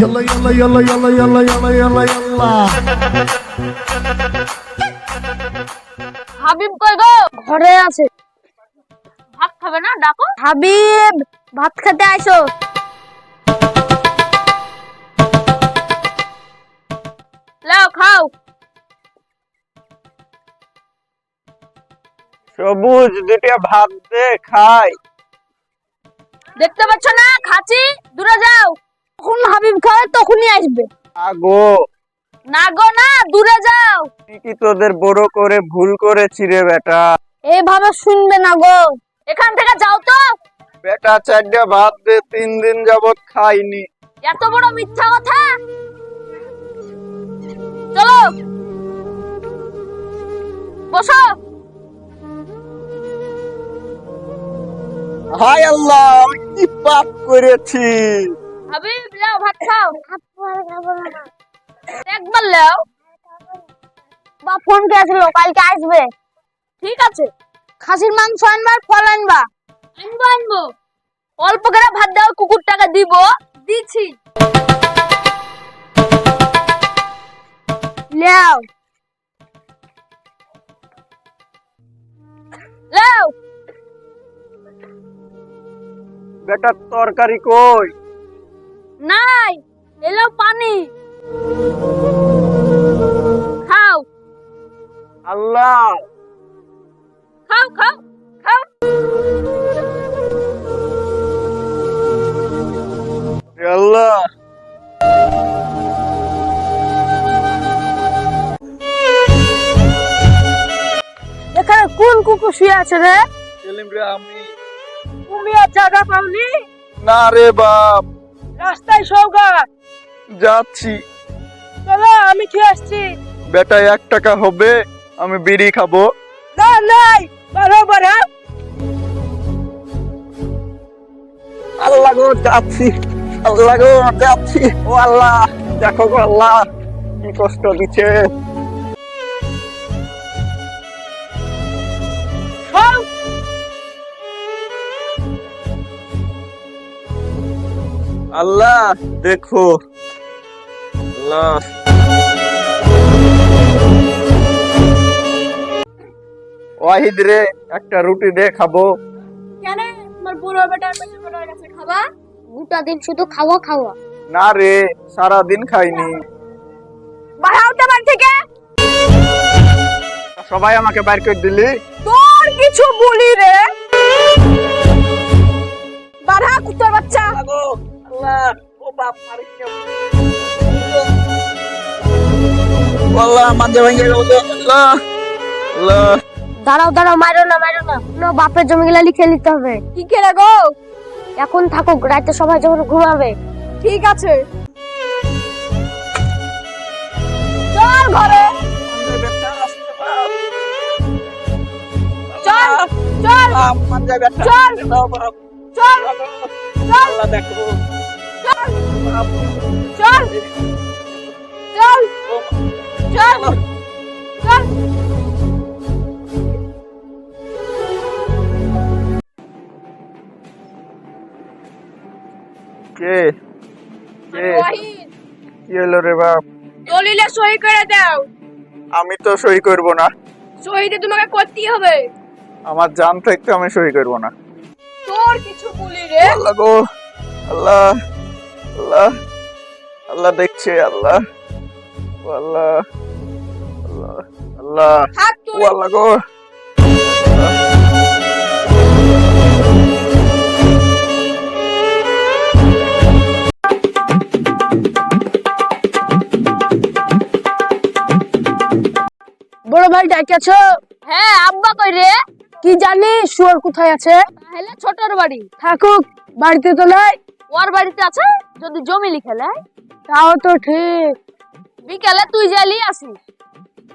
yalla yalla yalla yalla yalla yalla yalla yalla. Habib কই গো? ঘরে আছে। ভাত খাবে না? ডাকো। হাবিব ভাত খেতে আইছো লাও খাও। সবুজ দুটো ভাত দে খাই। দেখতে পাচ্ছ না? খাচ্ছি। দূরে যাও। যখন হাবিব খাবে তখনই আসবে। আগো। না গো না দূরে যাও। কি তোদের বড় করে ভুল করেছি রে বেটা। এইভাবে শুনবে না গো। এখান থেকে যাও তো। বেটা চারটা ভাত দে তিন দিন যাবত খাইনি। এত বড় মিথ্যা কথা? চলো। বসো। হায় আল্লাহ কি পাপ করেছি। হাবিব লাও ভাত খাও একবার লাও বা ফোন করেছিল কালকে আসবে ঠিক আছে খাসির মাংস আনবার ফল আনবা আনব আনব অল্প করে ভাত দাও কুকুর টাকা দিব দিছি লেও লাও বেটা তরকারি কই নাই এলো পানি। খাও। আল্লাহ। খাও খাও খাও। আল্লাহ। এখানে কোন কুকুর শুয়ে আছে রে আমি। তুমি আর জায়গা পাওনি? না রে বাপ। রাস্তায় সৌগা যাচ্ছি। চলো আমি খেয়ে আসছি। বেটা এক টাকা হবে আমি বিড়ি খাব। না নাই বরাবর আল্লাহ গো যাচ্ছি। আল্লাহ গো যাচ্ছি। ও আল্লাহ দেখো গো আল্লাহ কি কষ্ট দিচ্ছে। আল্লাহ দেখো। আল্লাহ। ওয়াহিদ রে একটা রুটি দে খাব। কেন? তোমার বুড়ো বেটার পেছনে পড়ে গেছে খাবা? গোটা দিন শুধু খাওয়া খাওয়া। না রে সারা দিন খাইনি বাড়াও তো বাড়ি থেকে। সবাই আমাকে বাইর করে দিলি? তোর কিছু বলি রে। বাড়া কুত্তার বাচ্চা। আল্লাহ ও বাপ মারিস আল্লাহ মাঝে ভেঙে গেল আল্লাহ আল্লাহ দাঁড়াও দাঁড়াও মারো না মারো না। না বাপের জমিগুলা লিখে নিতে হবে। কি করে গো? এখন থাকুক রাতে সবাই যখন ঘুমাবে। ঠিক আছে। চল ঘরে। চল চল। চল। চল। আল্লাহ দেখো। চল চল চল চল চল। কে? কে? কি হলো রে বাপ? দলিলে সই করে দাও। আমি তো সই করব না। সইতে তোমাকে করতেই হবে। আমার জান থাকতে আমি সই করব না। তোর কিছু বলি রে। আল্লাহ গো আল্লাহ। আল্লাহ আল্লাহ দেখছে আল্লাহ। আল্লাহ আল্লাহ আল্লাহ। ও আল্লাহ গো। বড় ভাই ডাকিয়াছ হ্যাঁ আব্বা কই রে? কি জানি শুয়ার কোথায় আছে? তাহলে ছোটর বাড়ি। থাকুক বাড়িতে তো নাই। ওর বাড়িতে আছে? যদি জমি লিখে লাই তাও তো ঠিক। বিকালে তুই যাইলি আসিস।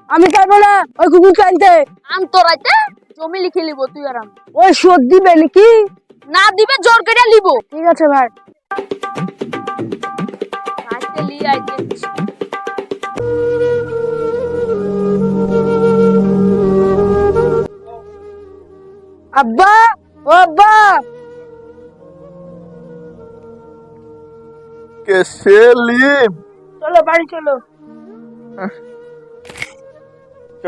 আমি পারব না ওই কুকুর আনতে। আম তো রাইতে জমি লিখে লিব তুই আর ওই শোধ দিবে নাকি? না দিবে জোর করে লিব। ঠিক আছে ভাই। আজকে লিয়ে আইতে। আব্বা ও আব্বা। কে সেলিম চলো বাড়ি চলো। চ।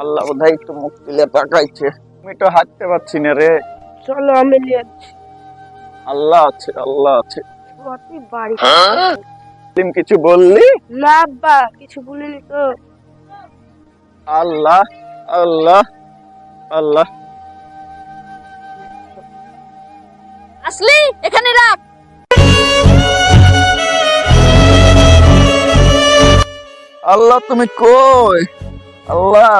আল্লাহ বোধহয় একটু মুখ তুলে তাকাইছে। আমি তো হাঁটতে পারছি না রে। চলো আমি নিয়ে যাচ্ছি আল্লাহ আছে আল্লাহ আছে। তুই বাড়ি সেলিম কিছু বললি? না আব্বা কিছু বলিনি তো। আল্লাহ আল্লাহ আল্লাহ। আসলি এখানে রাখ। আল্লাহ তুমি কই? আল্লাহ।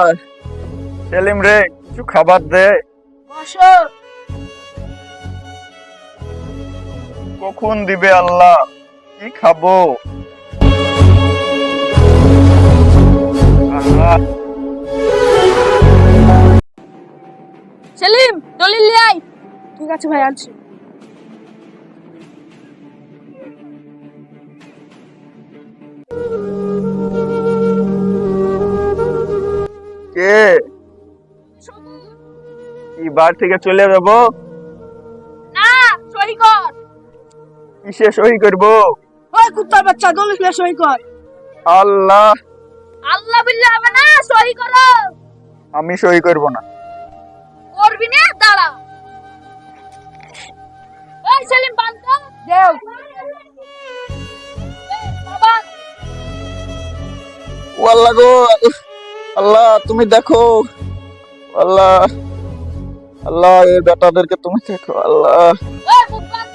সেলিম রে কিছু খাবার দে। বসো। কখন দিবে আল্লাহ? কি খাব? আল্লাহ। সেলিম দলিল ঠিক আছে ভাই আনছি। বার থেকে চলে যাব। না সহি কর। কিসে সই করব? ওই কুত্তার বাচ্চা দলিস না সই কর। আল্লাহ। আল্লাহ বললে হবে না সহি করো। আমি সই করব না। করবি না দাঁড়া। এই সেলিম বান্ধ দেও। ও আল্লাহ গো। আল্লাহ তুমি দেখো। আল্লাহ। আল্লাহ এই বেটাদেরকে তুমি দেখো আল্লাহ। এই মুখ বান্ধ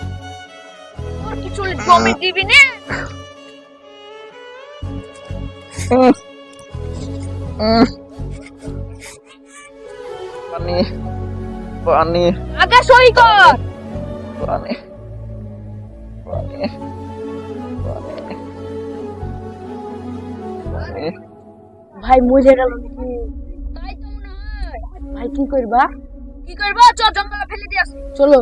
তোর কিছু জমি দিবি না? উম, উম। পানি পানি। আগে সহি কর। পানি পানি পানি। পানি। ভাই মজে গেল নাকি? তাই তো ভাই কি করবা? কি করব? চল জঙ্গলে ফেলে দিয়ে আসি। চলো।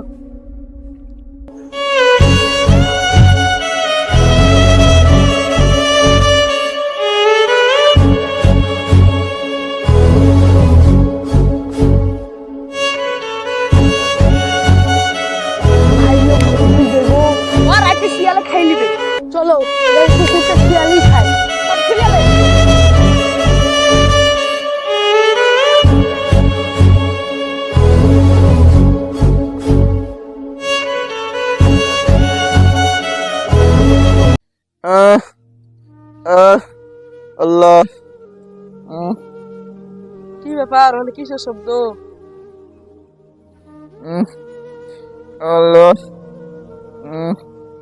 কি ব্যাপার? মানে কিসের শব্দ?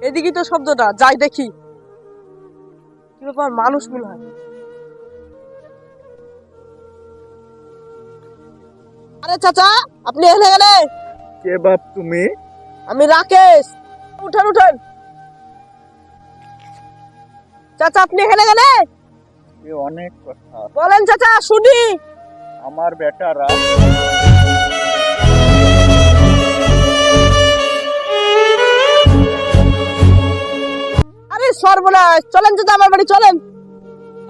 এদিকে তো শব্দটা যাই দেখি। কি ব্যাপার? মানুষ মনে হয়। আরে চাচা আপনি এখানে গেলে কে বাপ তুমি? আমি রাকেশ। উঠেন উঠেন। চাচা আপনি এখানে গেলে এ অনেক কথা। বলেন চাচা শুনি। আমার বেটারা আরে সর্বনাশ চলেন চাচা আমার বাড়ি চলেন।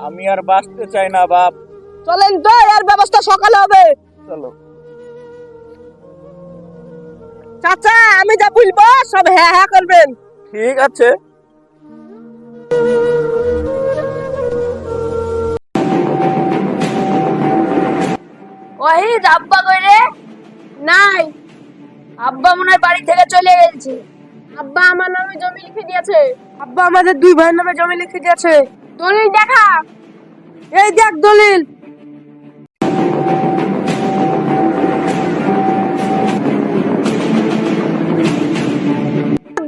আমি আর বাঁচতে চাই না বাপ। চলেন তো এর ব্যবস্থা সকালে হবে। চলো। চাচা আমি যা বলব সব হ্যাঁ হ্যাঁ করবেন। ঠিক আছে। ওই আব্বা কইরে নাই। আব্বা মনে হয় বাড়ি থেকে চলে গেছে আব্বা আমার নামে জমি লিখে দিয়েছে। আব্বা আমাদের দুই ভাইয়ের নামে জমি লিখে দিয়েছে। দলিল দেখা। এই দেখ দলিল।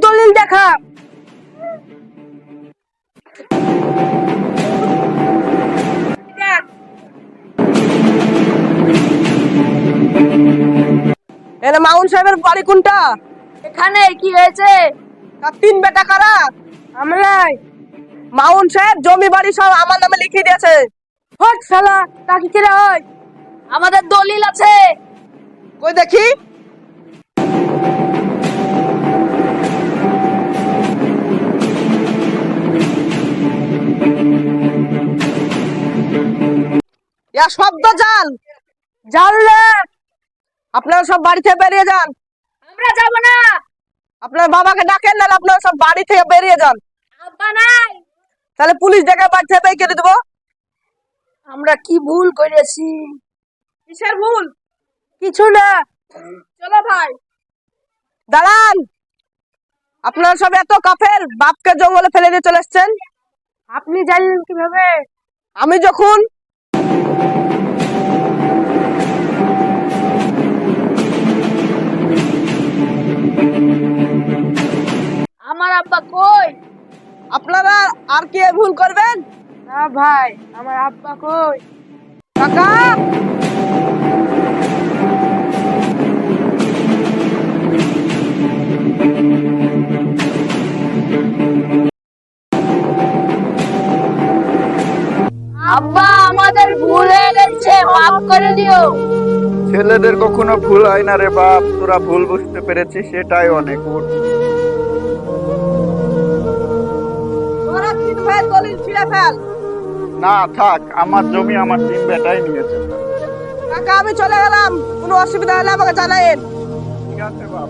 দলিল দেখ। এরে মাউন সাহেবের বাড়ি কোনটা? এখানে কি হয়েছে? তার তিন বেটা কারা? আমরাই। মাউন সাহেব জমি বাড়ি সব আমার নামে লিখে দিয়েছে। হট শালা তা কি করে হয়? আমাদের দলিল আছে। কই দেখি? ইয়া শব্দ জাল। জানলে আপনারা সব বাড়ি থেকে বেরিয়ে যান। আমরা যাব না। আপনার বাবাকে ডাকেন না আপনারা সব বাড়ি থেকে বেরিয়ে যান। আব্বা নাই। তাহলে পুলিশ ডেকে বাড়ি থেকে কেটে দেবো। আমরা কি ভুল করেছি? কিসের ভুল? কিছু না। চলো ভাই। দাঁড়ান। আপনারা সব এত কাফের বাপকে জঙ্গলে ফেলে দিয়ে চলে এসছেন। আপনি জানলেন কীভাবে? আমি যখন আমার আব্বা কই? আপনারা আর কি ভুল করবেন? না ভাই আমার আব্বা কই? কাকা! আব্বা আমাদের ভুল হয়ে গেছে মাফ করে দিও। ছেলেদের কখনো ভুল হয় না রে বাপ তোরা ভুল বুঝতে পেরেছিস সেটাই অনেক ভাই দলিল ছিঁড়ে ফেল। না থাক আমার জমি আমার তিন বেটাই নিয়েছে। কাকা আমি চলে গেলাম। কোনো অসুবিধা হলে আমাকে জানাইন ঠিক আছে বাপ।